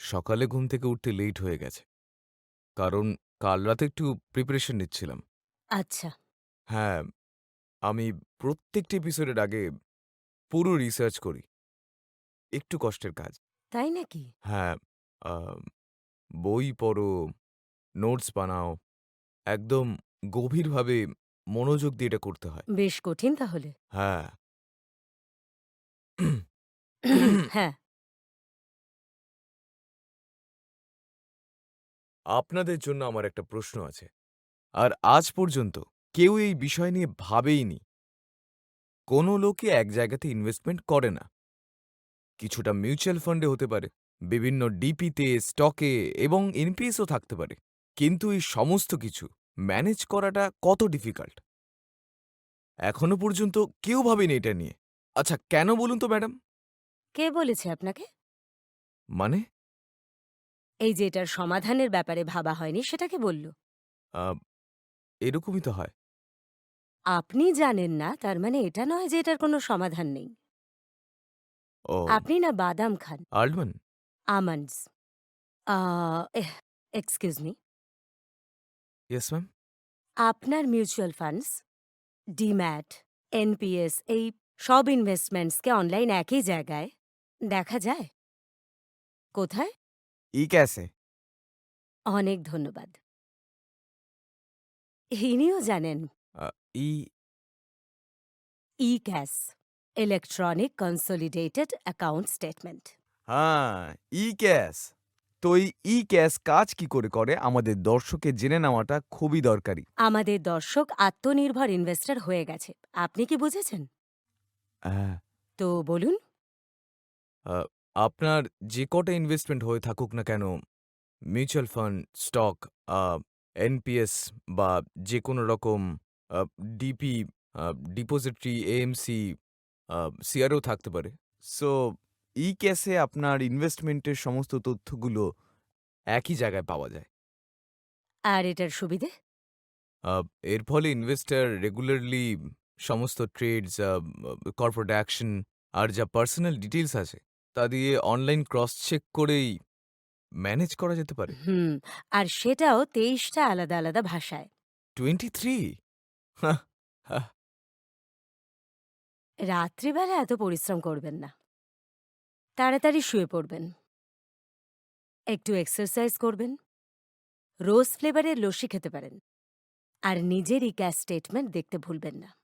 সকালে ঘুম থেকে উঠতে লেট হয়ে গেছে। কারণ কাল রাতে একটু প্রিপারেশন নিচ্ছিলাম। আচ্ছা। হ্যাঁ আমি প্রত্যেকটি এপিসোডের আগে পুরো রিসার্চ করি। একটু কষ্টের কাজ। তাই নাকি? হ্যাঁ আম, বই পড়ো নোটস বানাও একদম গভীরভাবে মনোযোগ দিয়ে এটা করতে হয়। বেশ কঠিন তাহলে। হ্যাঁ। হ্যাঁ। আপনাদের জন্য আমার একটা প্রশ্ন আছে। আর আজ পর্যন্ত কেউ এই বিষয় নিয়ে ভাবেইনি। কোনো লোকে এক জায়গাতে ইনভেস্টমেন্ট করে না। কিছুটা মিউচুয়াল ফান্ডে হতে পারে বিভিন্ন ডিপিতে স্টকে এবং এনপিএসও থাকতে পারে। কিন্তু এই সমস্ত কিছু ম্যানেজ করাটা কত ডিফিকাল্ট এখনও পর্যন্ত কেউ ভাবেনি এটা নিয়ে। আচ্ছা কেন বলুন তো ম্যাডাম? কে বলেছে আপনাকে? মানে? এই যে এটার সমাধানের ব্যাপারে ভাবা হয়নি সেটাকে বলল। আহ, এরকমই তো হয়। আপনি জানেন না তার মানে এটা নয় যে এটার কোনো সমাধান নেই। ও। আপনি না বাদাম খান। Almonds. Excuse me. Yes ma'am. আপনার মিউচুয়াল ফান্ডস ডিম্যাট এনপিএস এই সব ইনভেস্টমেন্টসকে অনলাইন একই জায়গায় দেখা যায়? কোথায়? ই ক্যাসে? অনেক ধন্যবাদ। ইনিও জানেন E E CAS electronic consolidated account statement হ্যাঁ ই ক্যাশ তো এই ই ক্যাশ কাজ কি করে করে? আমাদের দর্শকের জেনে নেওয়াটা খুবই দরকারি। আমাদের দর্শক আত্মনির্ভর ইনভেস্টর হয়ে গেছে। আপনি কি বুঝেছেন? হ্যাঁ। তো বলুন। আপনার যে কটা ইনভেস্টমেন্ট হয়ে থাকুক না কেন মিউচুয়াল ফান্ড স্টক এনপিএস বা যে কোনো রকম ডিপি ডিপোজিটরি এএমসি সিআরও থাকতে পারে। সো ই ক্যাশে আপনার ইনভেস্টমেন্টের সমস্ত তথ্যগুলো একই জায়গায় পাওয়া যায়। আর এটার সুবিধে? আহ, এর ফলে ইনভেস্টর রেগুলারলি সমস্ত ট্রেডস কর্পোরেট অ্যাকশন আর যা পার্সোনাল ডিটেলস আছে তা দিয়ে অনলাইন ক্রস চেক করেই ম্যানেজ করা যেতে পারে। হুম আর সেটাও তেইশটা আলাদা আলাদা ভাষায়। টোয়েন্টি থ্রি রাত্রিবেলা এত পরিশ্রম করবেন না। তাড়াতাড়ি শুয়ে পড়বেন। একটু এক্সারসাইজ করবেন। রোজ ফ্লেভারের লস্যি খেতে পারেন। আর নিজেরই ক্যাশ স্টেটমেন্ট দেখতে ভুলবেন না।